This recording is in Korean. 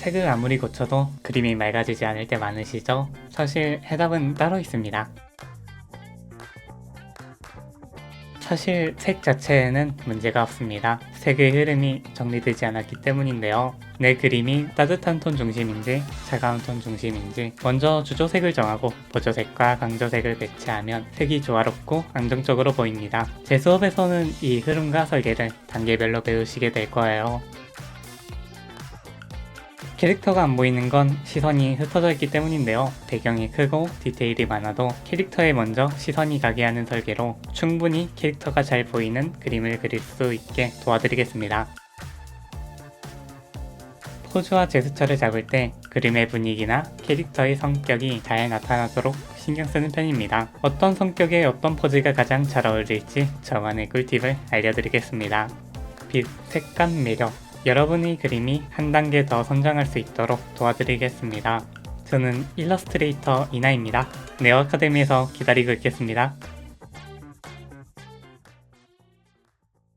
색을 아무리 고쳐도 그림이 맑아지지 않을 때 많으시죠? 사실 해답은 따로 있습니다. 사실 색 자체에는 문제가 없습니다. 색의 흐름이 정리되지 않았기 때문인데요. 내 그림이 따뜻한 톤 중심인지 차가운 톤 중심인지 먼저 주조색을 정하고 보조색과 강조색을 배치하면 색이 조화롭고 안정적으로 보입니다. 제 수업에서는 이 흐름과 설계를 단계별로 배우시게 될 거예요. 캐릭터가 안 보이는 건 시선이 흩어져 있기 때문인데요. 배경이 크고 디테일이 많아도 캐릭터에 먼저 시선이 가게 하는 설계로 충분히 캐릭터가 잘 보이는 그림을 그릴 수 있게 도와드리겠습니다. 포즈와 제스처를 잡을 때 그림의 분위기나 캐릭터의 성격이 잘 나타나도록 신경 쓰는 편입니다. 어떤 성격에 어떤 포즈가 가장 잘 어울릴지 저만의 꿀팁을 알려드리겠습니다. 빛, 색감, 매력 여러분의 그림이 한 단계 더 성장할 수 있도록 도와드리겠습니다. 저는 일러스트레이터 이나입니다. 네오 아카데미에서 기다리고 있겠습니다.